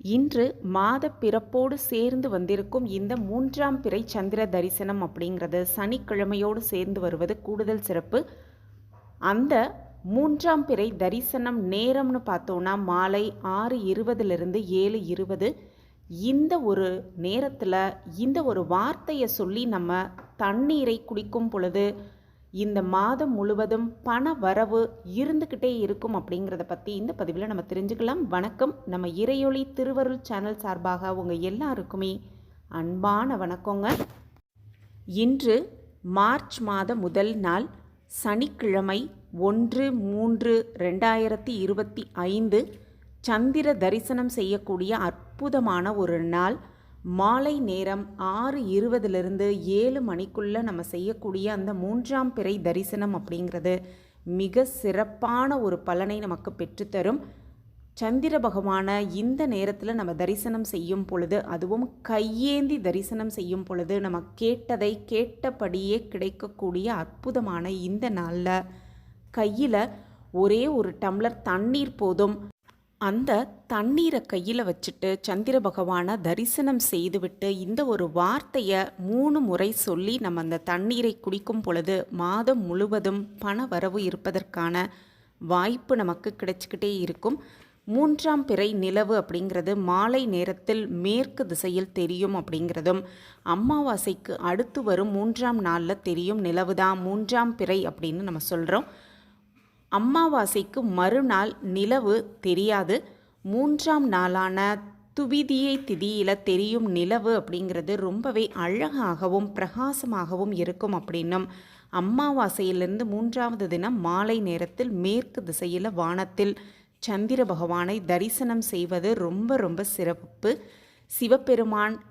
இன்று மாத பிறப்போடு சேர்ந்து வந்திருக்கும் இந்த மூன்றாம் பிறை சந்திர தரிசனம் அப்படிங்கிறது சனிக்கிழமையோடு சேர்ந்து வருவது கூடுதல் சிறப்பு. அந்த மூன்றாம் பிறை தரிசனம் நேரம்னு பார்த்தோன்னா மாலை ஆறு இருபதுலேருந்து ஏழு இருபது. இந்த ஒரு நேரத்தில் இந்த ஒரு வார்த்தையை சொல்லி நம்ம தண்ணீரை குடிக்கும் பொழுது இந்த மாதம் முழுவதும் பண வரவு இருந்துக்கிட்டே இருக்கும் அப்படிங்கிறத பற்றி இந்த பதிவில் நம்ம தெரிஞ்சுக்கலாம். வணக்கம். நம்ம இறையொளி திருவருள் சேனல் சார்பாக உங்கள் எல்லாருக்குமே அன்பான வணக்கங்க. இன்று மார்ச் மாத முதல் நாள் சனிக்கிழமை ஒன்று மூன்று ரெண்டாயிரத்தி இருபத்தி ஐந்து சந்திர தரிசனம் செய்யக்கூடிய அற்புதமான ஒரு நாள். மாலை நேரம் ஆறு இருபதுலேருந்து ஏழு மணிக்குள்ளே நம்ம செய்யக்கூடிய அந்த மூன்றாம் பிறை தரிசனம் அப்படிங்கிறது மிக சிறப்பான ஒரு பலனை நமக்கு பெற்றுத்தரும் சந்திர பகவானை இந்த நேரத்தில் நம்ம தரிசனம் செய்யும் பொழுது அதுவும் கையேந்தி தரிசனம் செய்யும் பொழுது நம்ம கேட்டதை கேட்டபடியே கிடைக்கக்கூடிய அற்புதமான இந்த நாளில் கையில் ஒரே ஒரு டம்ளர் தண்ணீர் போதும். அந்த தண்ணீரை கையில் வச்சுட்டு சந்திர பகவானை தரிசனம் செய்துவிட்டு இந்த ஒரு வார்த்தையை மூணு முறை சொல்லி நம்ம அந்த தண்ணீரை குடிக்கும் பொழுது மாதம் முழுவதும் பண வரவு இருப்பதற்கான வாய்ப்பு நமக்கு கிடைச்சிக்கிட்டே இருக்கும். மூன்றாம் பிறை நிலவு அப்படிங்கிறது மாலை நேரத்தில் மேற்கு திசையில் தெரியும் அப்படிங்கிறதும் அமாவாசைக்கு அடுத்து வரும் மூன்றாம் நாளில் தெரியும் நிலவு தான் மூன்றாம் பிறை அப்படின்னு நம்ம சொல்கிறோம் அம்மாவாசைக்கு மறுநாள் நிலவு தெரியாது. மூன்றாம் நாளான துவிதியை திதியில் தெரியும் நிலவு அப்படிங்கிறது ரொம்பவே அழகாகவும் பிரகாசமாகவும் இருக்கும் அப்படின்னும். அம்மாவாசையிலிருந்து மூன்றாவது தினம் மாலை நேரத்தில் மேற்கு திசையில் வானத்தில் சந்திர பகவானை தரிசனம் செய்வது ரொம்ப ரொம்ப சிறப்பு. சிவபெருமான்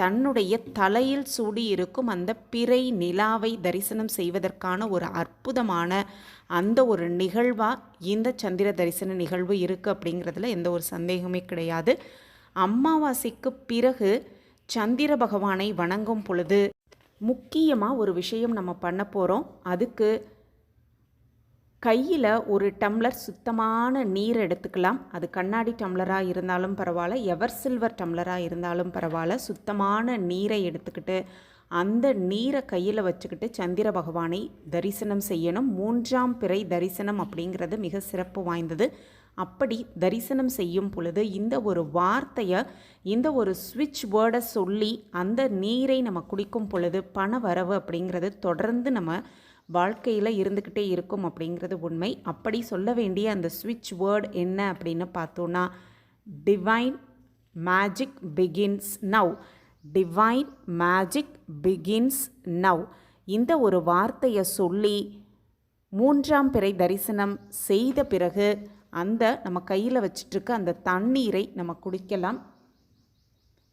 தன்னுடைய தலையில் சூடி இருக்கும் அந்த பிறை நிலாவை தரிசனம் செய்வதற்கான ஒரு அற்புதமான அந்த ஒரு நிகழ்வாக இந்த சந்திர தரிசன நிகழ்வு இருக்குது அப்படிங்கிறதுல எந்த ஒரு சந்தேகமே கிடையாது. அமாவாசைக்கு பிறகு சந்திர பகவானை வணங்கும் பொழுது முக்கியமாக ஒரு விஷயம் நம்ம பண்ண போகிறோம் அதுக்கு கையில் ஒரு டம்ளர் சுத்தமான நீர் எடுத்துக்கலாம். அது கண்ணாடி டம்ளராக இருந்தாலும் பரவாயில்ல எவர் சில்வர் டம்ளராக இருந்தாலும் பரவாயில்ல. சுத்தமான நீரை எடுத்துக்கிட்டு அந்த நீரை கையில் வச்சுக்கிட்டு சந்திர பகவானை தரிசனம் செய்யணும். மூன்றாம் பிறை தரிசனம் அப்படிங்கிறது மிக சிறப்பு வாய்ந்தது. அப்படி தரிசனம் செய்யும் பொழுது இந்த ஒரு வார்த்தையை இந்த ஒரு ஸ்விட்ச் வேர்டை சொல்லி அந்த நீரை நம்ம குடிக்கும் பொழுது பண வரவு அப்படிங்கிறது தொடர்ந்து நம்ம வாழ்க்கையில் இருந்துக்கிட்டே இருக்கும் அப்படிங்கிறது உண்மை. அப்படி சொல்ல வேண்டிய அந்த ஸ்விட்ச் வேர்ட் என்ன அப்படின்னு பார்த்தோன்னா divine magic begins now divine magic begins now இந்த ஒரு வார்த்தையை சொல்லி மூன்றாம் பிறை தரிசனம் செய்த பிறகு அந்த நம்ம கையில் வச்சிட்ருக்க அந்த தண்ணீரை நம்ம குடிக்கலாம்.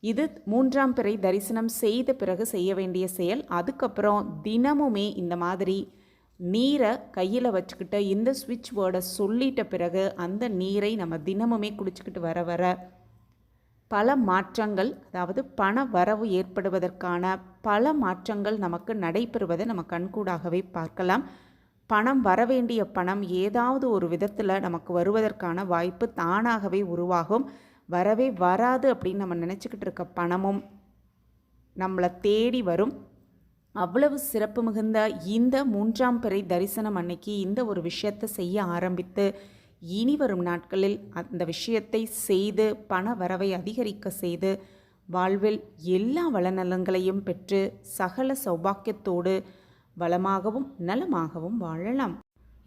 இது மூன்றாம் பிறை தரிசனம் செய்த பிறகு செய்ய வேண்டிய செயல். அதுக்கப்புறம் தினமுமே இந்த மாதிரி நீரை கையில் வச்சுக்கிட்டு இந்த ஸ்விட்ச் வேர்டை சொல்லிட்ட பிறகு அந்த நீரை நம்ம தினமுமே குடிச்சிக்கிட்டு வர வர பல மாற்றங்கள் அதாவது பண வரவு ஏற்படுவதற்கான பல மாற்றங்கள் நமக்கு நடைபெறுவதை நம்ம கண்கூடாகவே பார்க்கலாம். பணம் வரவேண்டிய பணம் ஏதாவது ஒரு விதத்தில் நமக்கு வருவதற்கான வாய்ப்பு தானாகவே உருவாகும். வரவே வராது அப்படின்னு நம்ம நினச்சிக்கிட்டு இருக்க பணமும் நம்மளை தேடி வரும். அவ்வளவு சிறப்பு மிகுந்த இந்த மூன்றாம் பிறை தரிசனம் அன்னைக்கு இந்த ஒரு விஷயத்தை செய்ய ஆரம்பித்து இனி வரும் நாட்களில் அந்த விஷயத்தை செய்து பண வரவை அதிகரிக்க செய்து வாழ்வில் எல்லா வளநலங்களையும் பெற்று சகல சௌபாக்கியத்தோடு வளமாகவும் நலமாகவும் வாழலாம்.